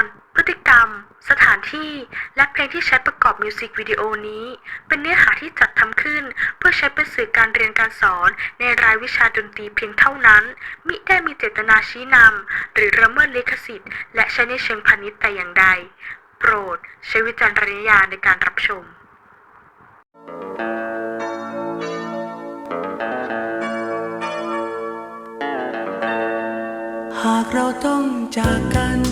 ร พฤติกรรม สถานที่ และเพลงที่ใช้ประกอบมิวสิกวิดีโอนี้ เป็นเนื้อหาที่จัดทำขึ้น เพื่อใช้เป็นสื่อการเรียนการสอนในรายวิชาดนตรีเพียงเท่านั้น มิได้มีเจตนาชี้นำหรือละเมิดลิขสิทธิ์ และใช้ในเชิงพาณิชย์แต่อย่างใด โปรด ใช้วิจารณญาณในการรับชมหากเราต้องจากกัน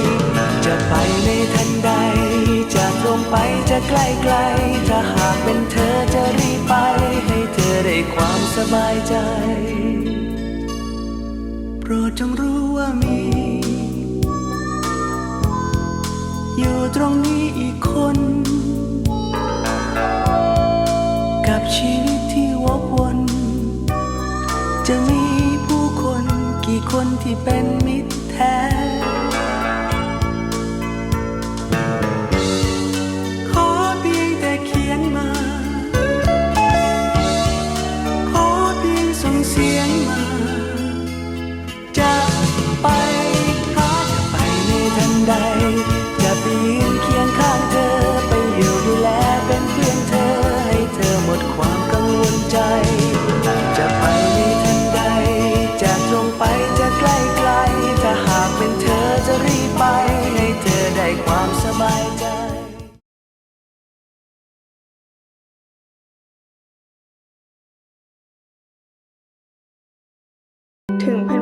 ไปจะใกล้ไกล ถ้าหากเป็นเธอจะรีบไป ให้เธอได้ความสบายใจ โปรดจงรู้ว่ามี อยู่ตรงนี้อีกคน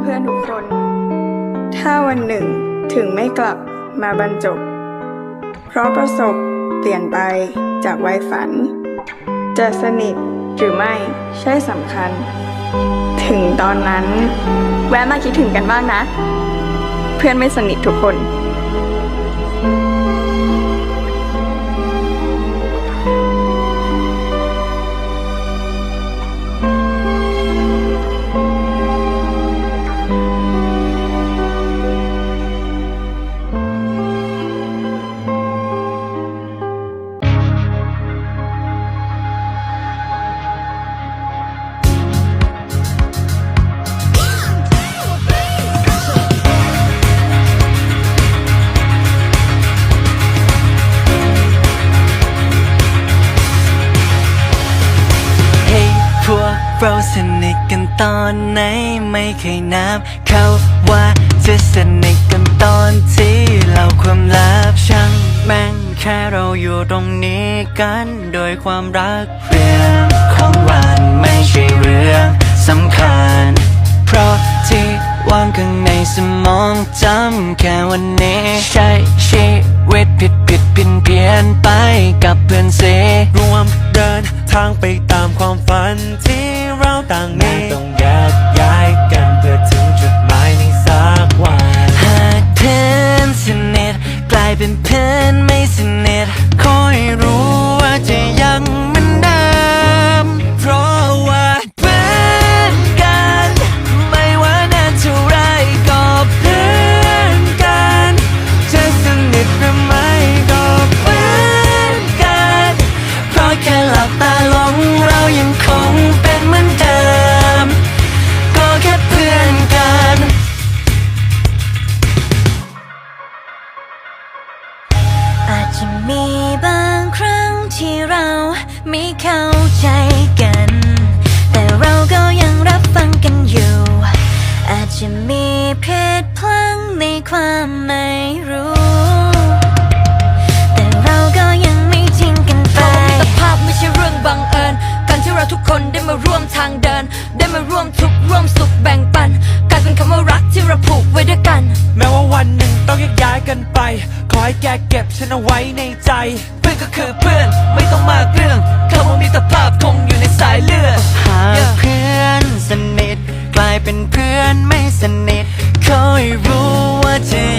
พื่อนๆทุกคน ถ้าวันหนึ่งถึงไม่กลับมาบรรจบ เพราะประสบเปลี่ยนไปจากวัยฝัน จะสนิทหรือไม่ใช่สำคัญ ถึงตอนนั้น แวะมาคิดถึงกันบ้างนะ เพื่อนไม่สนิททุกคน เราสนิทกันตอนไหนไม่เคยนับ เขาว่าจะสนิทกันตอนที่เราความลับช่างแม่งแค่เราอยู่ตรงนี้กันโดยความรักเรื่องของวันไม่ใช่เรื่องสำคัญ เพราะที่วางข้างในสมองจำแค่วันนี้ใช้ชีวิตผิดผิดเพี้ยนเพี้ยนไปกับเพื่อนเสรวมเดิน ทางไปตามความฝันที่เราต่างมีต้องแยกย้ายกัน มีบางครั้งที่เราไม่เข้าใจกัน แต่เราก็ยังรับฟังกันอยู่ อาจจะมีเพศพลังในความไม่รู้แต่เราก็ยังไม่ทิ้งกันไปมิตรภาพไม่ใช่เรื่องบังเอิญการที่เราทุกคนได้มาร่วมทางเดิน ได้มาร่วมทุกข์ร่วมสุขแบ่งปันกลายเป็นคำว่ารักที่เราผูกไว้ด้วยกัน แม้ว่าวันหนึ่งต้องแยกย้ายกันไป ขอให้แก ฉันเอาไว้ในใจเพื่อนก็คือเพื่อนไม่ต้องมากเรื่องคำว่ามิตรภาพคงอยู่ในสายเลือดหากเพื่อนสนิทกลายเป็นเพื่อนไม่สนิทคอยรู้ว่าเธอ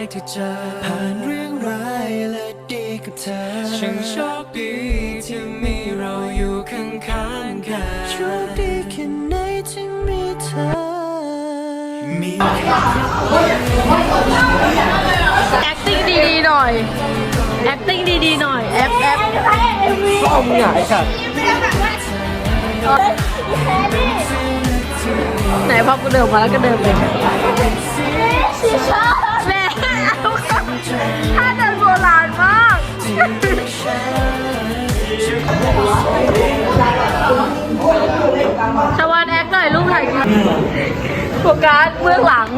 ากมายที่เจอผ่านเรื่องร้ายและดีกับเธอช่างโชคดีที่มีเราอยู่ข้างๆกันโชคดีแค่ไหนที่มีเธอมี acting ดีๆหน่อย acting ดีๆหน่อยแอปแอปไหนพอกูเดินมาแล้วก็เดินเลย โฟกัสเบื้องหลัง